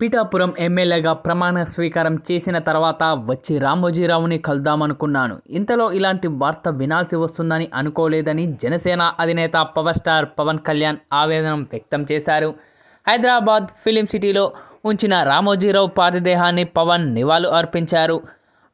పీఠాపురం ఎమ్మెల్యేగా ప్రమాణ స్వీకారం చేసిన తర్వాత వచ్చి రామోజీరావుని కలుద్దామనుకున్నాను. ఇంతలో ఇలాంటి వార్త వినాల్సి వస్తుందని అనుకోలేదని జనసేన అధినేత పవర్ స్టార్ పవన్ కళ్యాణ్ ఆవేదనం వ్యక్తం చేశారు. హైదరాబాద్ ఫిలిం సిటీలో ఉంచిన రామోజీరావు పాతిదేహాన్ని పవన్ నివాళులు అర్పించారు.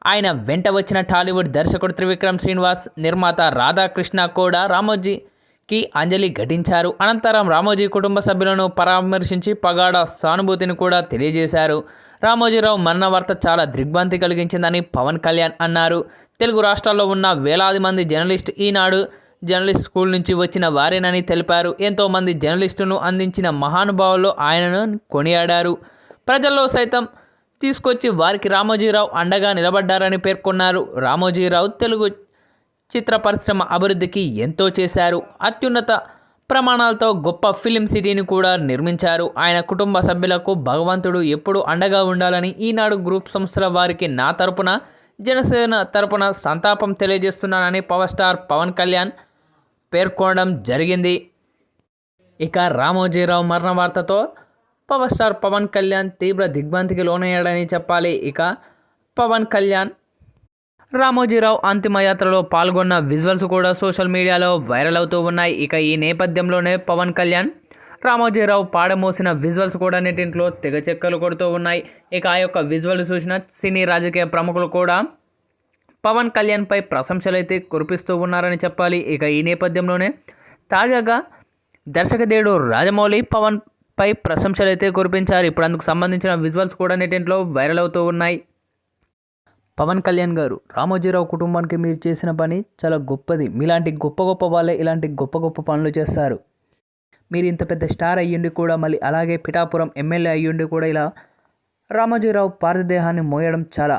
ఆయన వెంట వచ్చిన టాలీవుడ్ దర్శకుడు త్రివిక్రమ్ శ్రీనివాస్ నిర్మాత రాధాకృష్ణ కూడా రామోజీ కి అంజలి ఘటించారు. అనంతరం రామోజీ కుటుంబ సభ్యులను పరామర్శించి పగాడ సానుభూతిని కూడా తెలియజేశారు. రామోజీరావు మరణ వార్త చాలా దిగ్భ్రాంతి కలిగించిందని పవన్ కళ్యాణ్ అన్నారు. తెలుగు రాష్ట్రాల్లో ఉన్న వేలాది మంది జర్నలిస్ట్ ఈనాడు జర్నలిస్ట్ స్కూల్ నుంచి వచ్చిన వారేనని తెలిపారు. ఎంతోమంది జర్నలిస్టును అందించిన మహానుభావులు ఆయనను కొనియాడారు. ప్రజల్లో సైతం తీసుకొచ్చి వారికి రామోజీరావు అండగా నిలబడ్డారని పేర్కొన్నారు. రామోజీరావు తెలుగు చిత్ర పరిశ్రమ అభివృద్ధికి ఎంతో చేశారు. అత్యున్నత ప్రమాణాలతో గొప్ప ఫిలిం సిటీని కూడా నిర్మించారు. ఆయన కుటుంబ సభ్యులకు భగవంతుడు ఎప్పుడు అండగా ఉండాలని ఈనాడు గ్రూప్ సంస్థల వారికి నా తరపున జనసేన తరపున సంతాపం తెలియజేస్తున్నానని పవర్ స్టార్ పవన్ కళ్యాణ్ పేర్కొనడం జరిగింది. ఇక రామోజీరావు మరణ వార్తతో పవర్ స్టార్ పవన్ కళ్యాణ్ తీవ్ర దిగ్భ్రాంతికి లోనయ్యాడని చెప్పాలి. ఇక పవన్ కళ్యాణ్ రామోజీరావు అంతిమయాత్రలో పాల్గొన్న విజువల్స్ కూడా సోషల్ మీడియాలో వైరల్ అవుతూ ఉన్నాయి. ఇక ఈ నేపథ్యంలోనే పవన్ కళ్యాణ్ రామోజీరావు పాడమోసిన విజువల్స్ కూడా నెట్టింట్లో తెగ చెక్కలు కొడుతూ ఉన్నాయి. ఇక ఆ యొక్క విజువల్స్ చూసిన సినీ రాజకీయ ప్రముఖులు కూడా పవన్ కళ్యాణ్పై ప్రశంసలైతే కురిపిస్తూ ఉన్నారని చెప్పాలి. ఇక ఈ నేపథ్యంలోనే తాజాగా దర్శకదేవుడు రాజమౌళి పవన్ పై ప్రశంసలైతే కురిపించారు. ఇప్పుడు అందుకు సంబంధించిన విజువల్స్ కూడా నెటింట్లో వైరల్ అవుతూ ఉన్నాయి. పవన్ కళ్యాణ్ గారు రామోజీరావు కుటుంబానికి మీరు చేసిన పని చాలా గొప్పది. మీలాంటి గొప్ప గొప్ప వాళ్ళే ఇలాంటి గొప్ప గొప్ప పనులు చేస్తారు. మీరు ఇంత పెద్ద స్టార్ అయ్యుండి కూడా మళ్ళీ అలాగే పిఠాపురం ఎమ్మెల్యే అయ్యుండి కూడా ఇలా రామోజీరావు పార్థదేహాన్ని మోయడం చాలా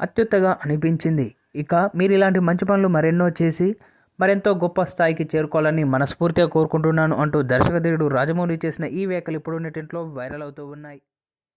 అత్యుత్తగా అనిపించింది. ఇక మీరు ఇలాంటి మంచి పనులు మరెన్నో చేసి మరెంతో గొప్ప స్థాయికి చేరుకోవాలని మనస్ఫూర్తిగా కోరుకుంటున్నాను అంటూ దర్శకధీరుడు రాజమౌళి చేసిన ఈ వ్యాఖ్యలు ఇప్పుడు నెట్టింట్లో వైరల్ అవుతూ ఉన్నాయి.